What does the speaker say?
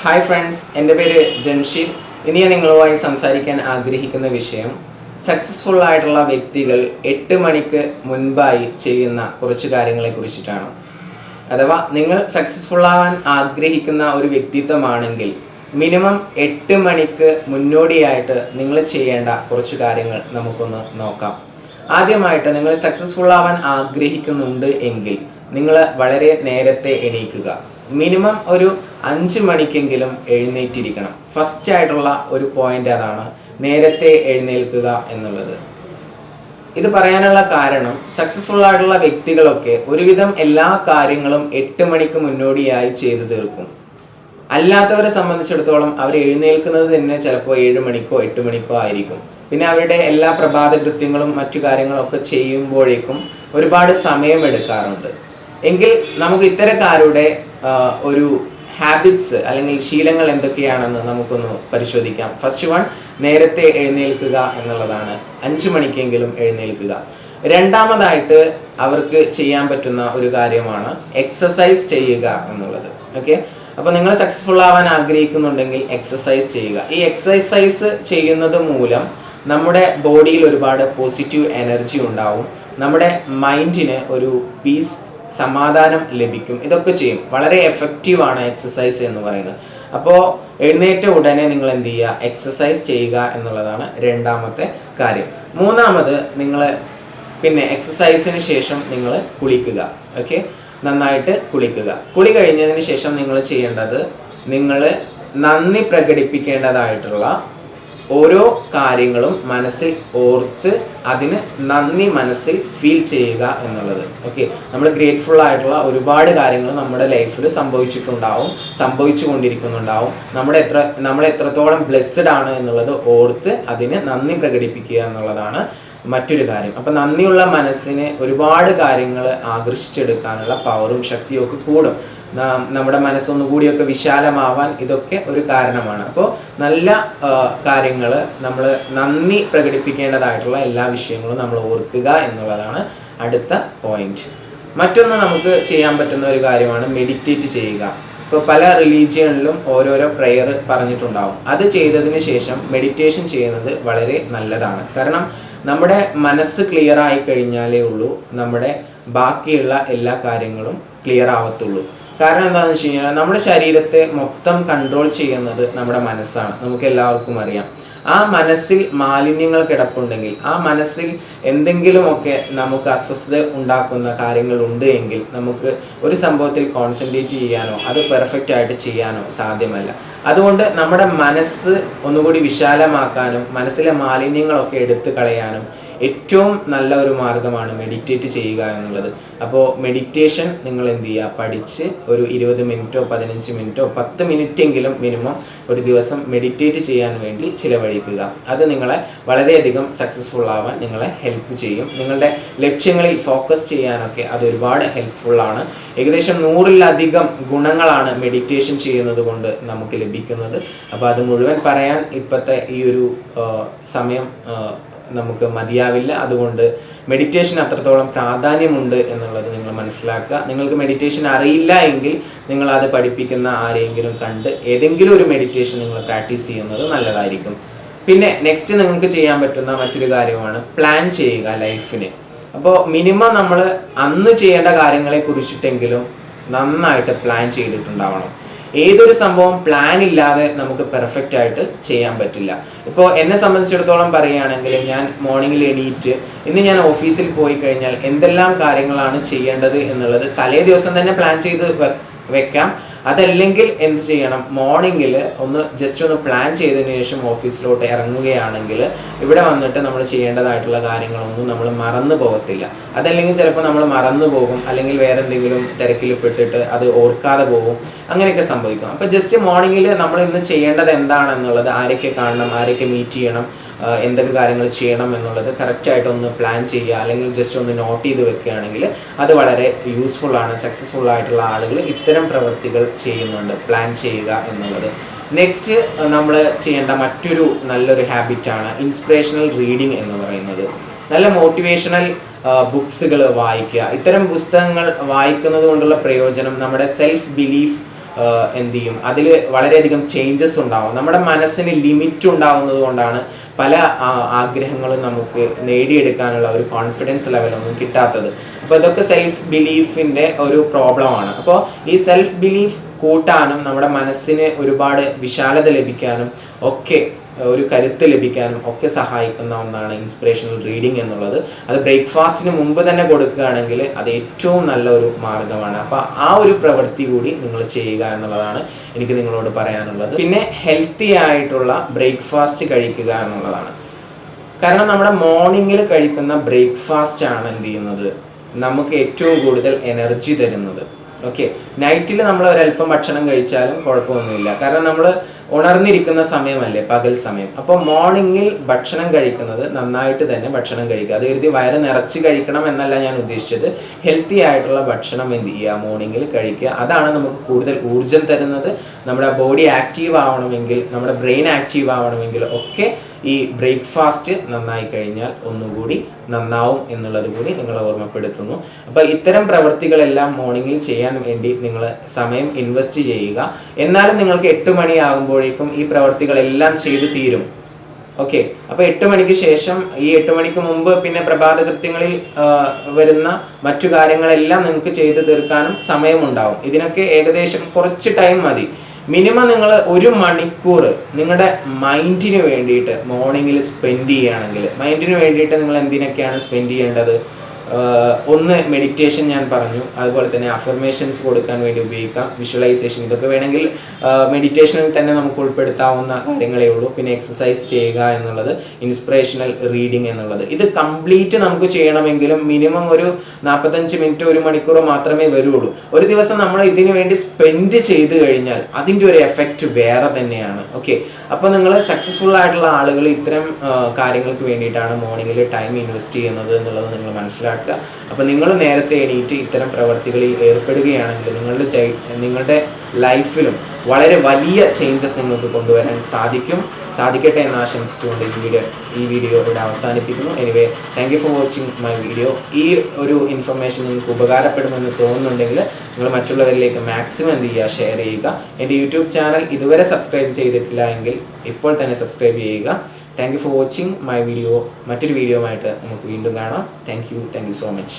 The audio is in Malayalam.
ഹായ് ഫ്രണ്ട്സ് എന്റെ പേര് ജംഷീദ്. ഇനി ഞാൻ നിങ്ങളുമായി സംസാരിക്കാൻ ആഗ്രഹിക്കുന്ന വിഷയം സക്സസ്ഫുൾ ആയിട്ടുള്ള വ്യക്തികൾ എട്ട് മണിക്ക് മുൻപായി ചെയ്യുന്ന കുറച്ച് കാര്യങ്ങളെ കുറിച്ചിട്ടാണ്. അഥവാ നിങ്ങൾ സക്സസ്ഫുൾ ആവാൻ ആഗ്രഹിക്കുന്ന ഒരു വ്യക്തിത്വമാണെങ്കിൽ മിനിമം എട്ട് മണിക്ക് മുന്നോടിയായിട്ട് നിങ്ങൾ ചെയ്യേണ്ട കുറച്ച് കാര്യങ്ങൾ നമുക്കൊന്ന് നോക്കാം. ആദ്യമായിട്ട് നിങ്ങൾ സക്സസ്ഫുൾ ആവാൻ ആഗ്രഹിക്കുന്നുണ്ട് എങ്കിൽ നിങ്ങൾ വളരെ നേരത്തെ എണീക്കുക. മിനിമം ഒരു അഞ്ച് മണിക്കെങ്കിലും എഴുന്നേറ്റിരിക്കണം. ഫസ്റ്റ് ആയിട്ടുള്ള ഒരു പോയിന്റ് അതാണ് നേരത്തെ എഴുന്നേൽക്കുക എന്നുള്ളത്. ഇത് പറയാനുള്ള കാരണം സക്സസ്ഫുൾ ആയിട്ടുള്ള വ്യക്തികളൊക്കെ ഒരുവിധം എല്ലാ കാര്യങ്ങളും എട്ട് മണിക്ക് മുന്നോടിയായി ചെയ്തു തീർക്കും. അല്ലാത്തവരെ സംബന്ധിച്ചിടത്തോളം അവർ എഴുന്നേൽക്കുന്നത് തന്നെ ചിലപ്പോൾ ഏഴ് മണിക്കോ എട്ട് മണിക്കോ ആയിരിക്കും. പിന്നെ അവരുടെ എല്ലാ പ്രഭാത കൃത്യങ്ങളും മറ്റു കാര്യങ്ങളൊക്കെ ചെയ്യുമ്പോഴേക്കും ഒരുപാട് സമയം എടുക്കാറുണ്ട്. എങ്കിൽ നമുക്ക് ഇത്തരക്കാരുടെ ഒരു ഹാബിറ്റ്സ് അല്ലെങ്കിൽ ശീലങ്ങൾ എന്തൊക്കെയാണെന്ന് നമുക്കൊന്ന് പരിശോധിക്കാം. ഫസ്റ്റ് വൺ നേരത്തെ എഴുന്നേൽക്കുക എന്നുള്ളതാണ്. അഞ്ചു മണിക്കെങ്കിലും എഴുന്നേൽക്കുക. രണ്ടാമതായിട്ട് അവർക്ക് ചെയ്യാൻ പറ്റുന്ന ഒരു കാര്യമാണ് എക്സസൈസ് ചെയ്യുക എന്നുള്ളത്. ഓക്കെ അപ്പോൾ നിങ്ങൾ സക്സസ്ഫുൾ ആവാൻ ആഗ്രഹിക്കുന്നുണ്ടെങ്കിൽ എക്സസൈസ് ചെയ്യുക. ഈ എക്സസൈസ് ചെയ്യുന്നത് മൂലം നമ്മുടെ ബോഡിയിൽ ഒരുപാട് പോസിറ്റീവ് എനർജി ഉണ്ടാവും. നമ്മുടെ മൈൻഡിന് ഒരു പീസ് സമാധാനം ലഭിക്കും. ഇതൊക്കെ ചെയ്യും. വളരെ എഫക്റ്റീവ് ആണ് എക്സസൈസ് എന്ന് പറയുന്നത്. അപ്പോൾ എഴുന്നേറ്റ ഉടനെ നിങ്ങൾ എന്ത് ചെയ്യുക? എക്സസൈസ് ചെയ്യുക എന്നുള്ളതാണ് രണ്ടാമത്തെ കാര്യം. മൂന്നാമത് നിങ്ങൾ പിന്നെ എക്സസൈസിന് ശേഷം നിങ്ങൾ കുളിക്കുക. ഓക്കെ നന്നായിട്ട് കുളിക്കുക. കുളി കഴിഞ്ഞതിന് ശേഷം നിങ്ങൾ ചെയ്യേണ്ടത് നിങ്ങൾ നന്ദി പ്രകടിപ്പിക്കേണ്ടതായിട്ടുള്ള ഓരോ കാര്യങ്ങളും മനസ്സിൽ ഓർത്ത് അതിന് നന്ദി മനസ്സിൽ ഫീൽ ചെയ്യുക എന്നുള്ളത്. ഓക്കെ നമ്മൾ ഗ്രേറ്റ്ഫുൾ ആയിട്ടുള്ള ഒരുപാട് കാര്യങ്ങൾ നമ്മുടെ ലൈഫിൽ സംഭവിച്ചിട്ടുണ്ടാവും സംഭവിച്ചു കൊണ്ടിരിക്കുന്നുണ്ടാവും നമ്മുടെ എത്ര നമ്മൾ എത്രത്തോളം ബ്ലെസ്ഡ് ആണ് എന്നുള്ളത് ഓർത്ത് അതിന് നന്ദി പ്രകടിപ്പിക്കുക എന്നുള്ളതാണ് മറ്റൊരു കാര്യം. അപ്പൊ നന്ദിയുള്ള മനസ്സിനെ ഒരുപാട് കാര്യങ്ങൾ ആകർഷിച്ചെടുക്കാനുള്ള പവറും ശക്തിയും ഒക്കെ കൂടും. നമ്മുടെ മനസ്സൊന്നുകൂടിയൊക്കെ വിശാലമാവാൻ ഇതൊക്കെ ഒരു കാരണമാണ്. അപ്പോൾ നല്ല കാര്യങ്ങൾ നമ്മൾ നന്ദി പ്രകടിപ്പിക്കേണ്ടതായിട്ടുള്ള എല്ലാ വിഷയങ്ങളും നമ്മൾ ഓർക്കുക എന്നുള്ളതാണ് അടുത്ത പോയിന്റ് മറ്റൊന്ന് നമുക്ക് ചെയ്യാൻ പറ്റുന്ന ഒരു കാര്യമാണ് മെഡിറ്റേറ്റ് ചെയ്യുക. ഇപ്പോൾ പല റിലീജിയനിലും ഓരോരോ പ്രെയർ പറഞ്ഞിട്ടുണ്ടാവും. അത് ചെയ്തതിന് ശേഷം മെഡിറ്റേഷൻ ചെയ്യുന്നത് വളരെ നല്ലതാണ്. കാരണം നമ്മുടെ മനസ്സ് ക്ലിയർ ആയി കഴിഞ്ഞാലേ ഉള്ളൂ. നമ്മുടെ ബാക്കിയുള്ള എല്ലാ കാര്യങ്ങളും ക്ലിയർ ആവത്തുള്ളൂ. കാരണം എന്താണെന്ന് വെച്ച് കഴിഞ്ഞാൽ നമ്മുടെ ശരീരത്തെ മൊത്തം കൺട്രോൾ ചെയ്യുന്നത് നമ്മുടെ മനസ്സാണ്. നമുക്ക് എല്ലാവർക്കും അറിയാം. ആ മനസ്സിൽ മാലിന്യങ്ങൾ കിടപ്പുണ്ടെങ്കിൽ ആ മനസ്സിൽ എന്തെങ്കിലുമൊക്കെ നമുക്ക് അസ്വസ്ഥത ഉണ്ടാക്കുന്ന കാര്യങ്ങൾ ഉണ്ട് എങ്കിൽ നമുക്ക് ഒരു സംഭവത്തിൽ കോൺസെൻട്രേറ്റ് ചെയ്യാനോ അത് പെർഫെക്റ്റ് ആയിട്ട് ചെയ്യാനോ സാധ്യമല്ല. അതുകൊണ്ട് നമ്മുടെ മനസ്സ് ഒന്നുകൂടി വിശാലമാക്കാനും മനസ്സിലെ മാലിന്യങ്ങളൊക്കെ എടുത്തു കളയാനും ഏറ്റവും നല്ല ഒരു മാർഗമാണ് മെഡിറ്റേറ്റ് ചെയ്യുക എന്നുള്ളത്. അപ്പോൾ മെഡിറ്റേഷൻ നിങ്ങൾ എന്ത് ചെയ്യുക? പഠിച്ച് ഒരു ഇരുപത് മിനിറ്റോ പതിനഞ്ച് മിനിറ്റോ പത്ത് മിനിറ്റ് എങ്കിലും മിനിമം ഒരു ദിവസം മെഡിറ്റേറ്റ് ചെയ്യാൻ വേണ്ടി ചിലവഴിക്കുക. അത് നിങ്ങളെ വളരെയധികം സക്സസ്ഫുൾ ആവാൻ നിങ്ങളെ ഹെൽപ്പ് ചെയ്യും. നിങ്ങളുടെ ലക്ഷ്യങ്ങളിൽ ഫോക്കസ് ചെയ്യാനൊക്കെ അത് ഒരുപാട് ഹെൽപ്ഫുൾ ആണ്. ഏകദേശം നൂറിലധികം ഗുണങ്ങളാണ് മെഡിറ്റേഷൻ ചെയ്യുന്നത് കൊണ്ട് നമുക്ക് ലഭിക്കുന്നത്. അപ്പോൾ അത് മുഴുവൻ പറയാൻ ഇപ്പോഴത്തെ ഈ ഒരു സമയം നമുക്ക് മതിയാവില്ല. അതുകൊണ്ട് മെഡിറ്റേഷൻ അത്രത്തോളം പ്രാധാന്യമുണ്ട് എന്നുള്ളത് നിങ്ങൾ മനസ്സിലാക്കുക. നിങ്ങൾക്ക് മെഡിറ്റേഷൻ അറിയില്ല എങ്കിൽ നിങ്ങൾ അത് പഠിപ്പിക്കുന്ന ആരെങ്കിലും കണ്ട് ഏതെങ്കിലും ഒരു മെഡിറ്റേഷൻ നിങ്ങൾ പ്രാക്ടീസ് ചെയ്യുന്നത് നല്ലതായിരിക്കും. പിന്നെ നെക്സ്റ്റ് നിങ്ങൾക്ക് ചെയ്യാൻ പറ്റുന്ന മറ്റൊരു കാര്യമാണ് പ്ലാൻ ചെയ്യുക ലൈഫിന് അപ്പോൾ മിനിമം നമ്മൾ അന്ന് ചെയ്യേണ്ട കാര്യങ്ങളെ കുറിച്ചിട്ടെങ്കിലും നന്നായിട്ട് പ്ലാൻ ചെയ്തിട്ടുണ്ടാവണം. ഏതൊരു സംഭവം പ്ലാൻ ഇല്ലാതെ നമുക്ക് പെർഫെക്റ്റ് ആയിട്ട് ചെയ്യാൻ പറ്റില്ല. ഇപ്പോൾ എന്നെ സംബന്ധിച്ചിടത്തോളം പറയുകയാണെങ്കിൽ ഞാൻ മോർണിംഗിൽ എണീറ്റ് ഇന്ന് ഞാൻ ഓഫീസിൽ പോയി കഴിഞ്ഞാൽ എന്തെല്ലാം കാര്യങ്ങളാണ് ചെയ്യേണ്ടത് എന്നുള്ളത് തലേ ദിവസം തന്നെ പ്ലാൻ ചെയ്ത് വെക്കാം. അതല്ലെങ്കിൽ എന്ത് ചെയ്യണം? മോർണിംഗിൽ ഒന്ന് ജസ്റ്റ് ഒന്ന് പ്ലാൻ ചെയ്തതിന് ശേഷം ഓഫീസിലോട്ട് ഇറങ്ങുകയാണെങ്കിൽ ഇവിടെ വന്നിട്ട് നമ്മൾ ചെയ്യേണ്ടതായിട്ടുള്ള കാര്യങ്ങളൊന്നും നമ്മൾ മറന്നു പോകത്തില്ല. അതല്ലെങ്കിൽ ചിലപ്പോൾ നമ്മൾ മറന്നു പോകും. അല്ലെങ്കിൽ വേറെ എന്തെങ്കിലും തിരക്കിൽ പെട്ടിട്ട് അത് ഓർക്കാതെ പോകും. അങ്ങനെയൊക്കെ സംഭവിക്കും. അപ്പോൾ ജസ്റ്റ് മോർണിംഗിൽ നമ്മൾ ഇന്ന് ചെയ്യേണ്ടത് എന്താണെന്നുള്ളത് ആരൊക്കെ കാണണം ആരൊക്കെ മീറ്റ് ചെയ്യണം എന്തൊക്കെ കാര്യങ്ങൾ ചെയ്യണം എന്നുള്ളത് കറക്റ്റായിട്ട് ഒന്ന് പ്ലാൻ ചെയ്യുക അല്ലെങ്കിൽ ജസ്റ്റ് ഒന്ന് നോട്ട് ചെയ്ത് വെക്കുകയാണെങ്കിൽ അത് വളരെ യൂസ്ഫുൾ ആണ് സക്സസ്ഫുൾ ആയിട്ടുള്ള ആളുകൾ ഇത്തരം പ്രവൃത്തികൾ ചെയ്യുന്നുണ്ട് പ്ലാൻ ചെയ്യുക എന്നുള്ളത്. നെക്സ്റ്റ് നമ്മൾ ചെയ്യേണ്ട മറ്റൊരു നല്ലൊരു ഹാബിറ്റാണ് ഇൻസ്പിറേഷണൽ റീഡിംഗ് എന്ന് പറയുന്നത്. നല്ല മോട്ടിവേഷണൽ ബുക്സുകൾ വായിക്കുക. ഇത്തരം പുസ്തകങ്ങൾ വായിക്കുന്നത് കൊണ്ടുള്ള പ്രയോജനം നമ്മുടെ സെൽഫ് ബിലീഫ് എന്ത് ചെയ്യും? അതിൽ വളരെയധികം ചേഞ്ചസ് ഉണ്ടാവും. നമ്മുടെ മനസ്സിന് ലിമിറ്റ് ഉണ്ടാവുന്നത് കൊണ്ടാണ് പല ആഗ്രഹങ്ങളും നമുക്ക് നേടിയെടുക്കാനുള്ള ഒരു കോൺഫിഡൻസ് ലെവലൊന്നും കിട്ടാത്തത്. അപ്പോൾ ഇതൊക്കെ സെൽഫ് ബിലീഫിന്റെ ഒരു പ്രോബ്ലമാണ് അപ്പോൾ ഈ സെൽഫ് ബിലീഫ് കൂട്ടാനും നമ്മുടെ മനസ്സിന് ഒരുപാട് വിശാലത ലഭിക്കാനും ഒക്കെ ഒരു കരുത്ത് ലഭിക്കാനും ഒക്കെ സഹായിക്കുന്ന ഒന്നാണ് ഇൻസ്പിറേഷണൽ റീഡിംഗ് എന്നുള്ളത്. അത് ബ്രേക്ക്ഫാസ്റ്റിന് മുമ്പ് തന്നെ കൊടുക്കുകയാണെങ്കിൽ അത് ഏറ്റവും നല്ല ഒരു മാർഗമാണ്. അപ്പോൾ ആ ഒരു പ്രവൃത്തി കൂടി നിങ്ങൾ ചെയ്യുക എന്നുള്ളതാണ് എനിക്ക് നിങ്ങളോട് പറയാനുള്ളത്. പിന്നെ ഹെൽത്തി ആയിട്ടുള്ള ബ്രേക്ക്ഫാസ്റ്റ് കഴിക്കുക എന്നുള്ളതാണ്. കാരണം നമ്മുടെ മോർണിംഗിൽ കഴിക്കുന്ന ബ്രേക്ക്ഫാസ്റ്റ് ആണ് എന്ത് ചെയ്യുന്നത്? നമുക്ക് ഏറ്റവും കൂടുതൽ എനർജി തരുന്നത്. ഓക്കെ നൈറ്റിൽ നമ്മൾ ഒരല്പം ഭക്ഷണം കഴിച്ചാലും കുഴപ്പമൊന്നുമില്ല. കാരണം നമ്മൾ ഉണർന്നിരിക്കുന്ന സമയമല്ലേ പകൽ സമയം. അപ്പോൾ മോർണിംഗിൽ ഭക്ഷണം കഴിക്കുന്നത് നന്നായിട്ട് തന്നെ ഭക്ഷണം കഴിക്കുക. അത് കരുതി വയറ് നിറച്ച് കഴിക്കണം എന്നല്ല ഞാൻ ഉദ്ദേശിച്ചത്. ഹെൽത്തി ആയിട്ടുള്ള ഭക്ഷണം എന്ത് ചെയ്യുക? മോർണിംഗിൽ കഴിക്കുക. അതാണ് നമുക്ക് കൂടുതൽ ഊർജം തരുന്നത്. നമ്മുടെ ബോഡി ആക്റ്റീവ് ആവണമെങ്കിൽ നമ്മുടെ ബ്രെയിൻ ആക്റ്റീവ് ആവണമെങ്കിൽ ഒക്കെ ഈ ബ്രേക്ക്ഫാസ്റ്റ് നന്നായി കഴിഞ്ഞാൽ ഒന്നുകൂടി നന്നാവും എന്നുള്ളത് കൂടി നിങ്ങളെ ഓർമ്മപ്പെടുത്തുന്നു. അപ്പോൾ ഇത്തരം പ്രവൃത്തികളെല്ലാം മോർണിംഗിൽ ചെയ്യാൻ വേണ്ടി നിങ്ങൾ സമയം ഇൻവെസ്റ്റ് ചെയ്യുക. എന്നാലും നിങ്ങൾക്ക് എട്ട് മണിയാകുമ്പോഴേക്കും ഈ പ്രവൃത്തികളെല്ലാം ചെയ്തു തീരും. ഓക്കെ അപ്പൊ എട്ട് മണിക്ക് ശേഷം ഈ എട്ട് മണിക്ക് മുമ്പ് പിന്നെ പ്രഭാത കൃത്യങ്ങളിൽ വരുന്ന മറ്റു കാര്യങ്ങളെല്ലാം നിങ്ങൾക്ക് ചെയ്തു തീർക്കാനും സമയമുണ്ടാവും. ഇതിനൊക്കെ ഏകദേശം കുറച്ച് ടൈം മതി. മിനിമം നിങ്ങൾ ഒരു മണിക്കൂർ നിങ്ങളുടെ മൈൻഡിന് വേണ്ടിയിട്ട് മോർണിംഗിൽ സ്പെൻഡ് ചെയ്യുകയാണെങ്കിൽ മൈൻഡിന് വേണ്ടിയിട്ട് നിങ്ങൾ എന്തിനൊക്കെയാണ് സ്പെൻഡ് ചെയ്യേണ്ടത്? ഒന്ന് മെഡിറ്റേഷൻ ഞാൻ പറഞ്ഞു. അതുപോലെ തന്നെ അഫർമേഷൻസ് കൊടുക്കാൻ വേണ്ടി ഉപയോഗിക്കാം. വിഷ്വലൈസേഷൻ ഇതൊക്കെ വേണമെങ്കിൽ മെഡിറ്റേഷനിൽ തന്നെ നമുക്ക് ഉൾപ്പെടുത്താവുന്ന കാര്യങ്ങളേ ഉള്ളൂ. പിന്നെ എക്സസൈസ് ചെയ്യുക എന്നുള്ളത് ഇൻസ്പിറേഷണൽ റീഡിംഗ് എന്നുള്ളത്. ഇത് കംപ്ലീറ്റ് നമുക്ക് ചെയ്യണമെങ്കിലും മിനിമം ഒരു നാൽപ്പത്തഞ്ച് മിനിറ്റ് ഒരു മണിക്കൂർ മാത്രമേ വരുള്ളൂ. ഒരു ദിവസം നമ്മൾ ഇതിനു വേണ്ടി സ്പെൻഡ് ചെയ്ത് കഴിഞ്ഞാൽ അതിന്റെ ഒരു എഫക്റ്റ് വേറെ തന്നെയാണ്. ഓക്കെ അപ്പോൾ നിങ്ങൾ സക്സസ്ഫുൾ ആയിട്ടുള്ള ആളുകൾ ഇത്തരം കാര്യങ്ങൾക്ക് വേണ്ടിയിട്ടാണ് മോർണിംഗിൽ ടൈം ഇൻവെസ്റ്റ് ചെയ്യുന്നത് എന്നുള്ളത് നിങ്ങൾ മനസ്സിലാക്കുക അപ്പോൾ നിങ്ങൾ നേരത്തെ എണീറ്റ് ഇത്തരം പ്രവർത്തികളിൽ ഏർപ്പെടുകയാണെങ്കിൽ നിങ്ങളുടെ നിങ്ങളുടെ ലൈഫിലും വളരെ വലിയ ചേഞ്ചസ് നിങ്ങൾക്ക് കൊണ്ടുവരാൻ സാധിക്കും. സാധിക്കട്ടെ എന്ന് ആശംസിച്ചുകൊണ്ട് ഈ വീഡിയോ ഈ വീഡിയോ ഇവിടെ അവസാനിപ്പിക്കുന്നു. Anyway thank you for watching my video ഈ ഒരു ഇൻഫർമേഷൻ നിങ്ങൾക്ക് ഉപകാരപ്പെടുമെന്ന് തോന്നുന്നുണ്ടെങ്കിൽ നിങ്ങൾ മറ്റുള്ളവരിലേക്ക് മാക്സിമം എന്ത് ചെയ്യുക? ഷെയർ ചെയ്യുക. എന്റെ യൂട്യൂബ് ചാനൽ ഇതുവരെ സബ്സ്ക്രൈബ് ചെയ്തിട്ടില്ല എങ്കിൽ ഇപ്പോൾ തന്നെ സബ്സ്ക്രൈബ് ചെയ്യുക. Thank you for watching my video മറ്റൊരു വീഡിയോ ആയിട്ട് നമുക്ക് വീണ്ടും കാണാം. Thank you thank you so much